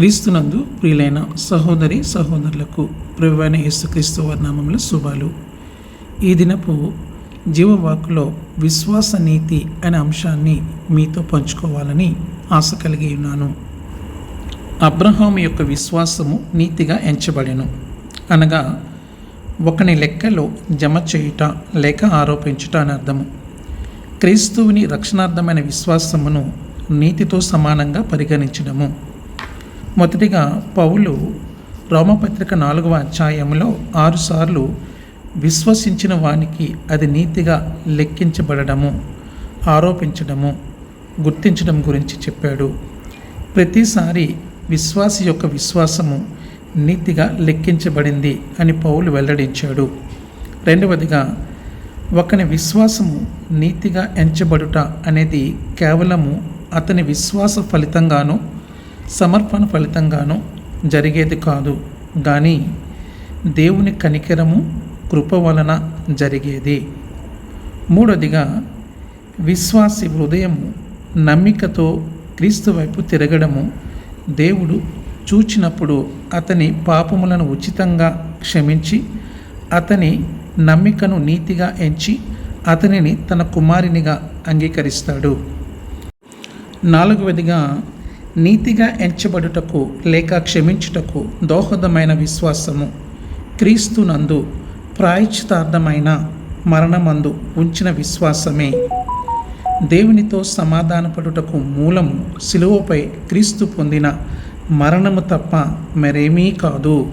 క్రీస్తునందు ప్రియులైన సహోదరి సహోదరులకు ప్రభువైన యేసుక్రీస్తు వారి నామంలో శుభాలు. ఈ దినపు జీవవాకులో విశ్వాస నీతి అనే అంశాన్ని మీతో పంచుకోవాలని ఆశ కలిగి ఉన్నాను. అబ్రహాం యొక్క విశ్వాసము నీతిగా ఎంచబడెను. అనగా ఒకని లెక్కలో జమ చేయుట లేక ఆరోపించుట అని అర్థము. క్రీస్తువుని రక్షణార్థమైన విశ్వాసమును నీతితో సమానంగా పరిగణించడము. మొదటిగా పౌలు రోమపత్రిక నాలుగవ అధ్యాయంలో ఆరుసార్లు విశ్వసించిన వానికి అది నీతిగా లెక్కించబడము ఆరోపించడము గుర్తించడం గురించి చెప్పాడు. ప్రతిసారి విశ్వాసి యొక్క విశ్వాసము నీతిగా లెక్కించబడింది అని పౌలు వెల్లడించాడు. రెండవదిగా ఒకని విశ్వాసము నీతిగా ఎంచబడుట అనేది కేవలము అతని విశ్వాస ఫలితంగానో సమర్పణ ఫలితంగానో జరిగేది కాదు. కానీ దేవుని కనికరము కృప వలన జరిగేది. మూడవదిగా విశ్వాసి హృదయము నమ్మికతో క్రీస్తు వైపు తిరగడము దేవుడు చూచినప్పుడు అతని పాపములను ఉచితంగా క్షమించి అతని నమ్మికను నీతిగా ఎంచి అతనిని తన కుమారునిగా అంగీకరిస్తాడు. నాలుగవదిగా నీతిగా ఎంచబడుటకు లేక క్షమించుటకు దోహదమైన విశ్వాసము క్రీస్తునందు ప్రాయశ్చితార్థమైన మరణమందు ఉంచిన విశ్వాసమే. దేవునితో సమాధానపడుటకు మూలము శిలువపై క్రీస్తు పొందిన మరణము తప్ప మరేమీ కాదు.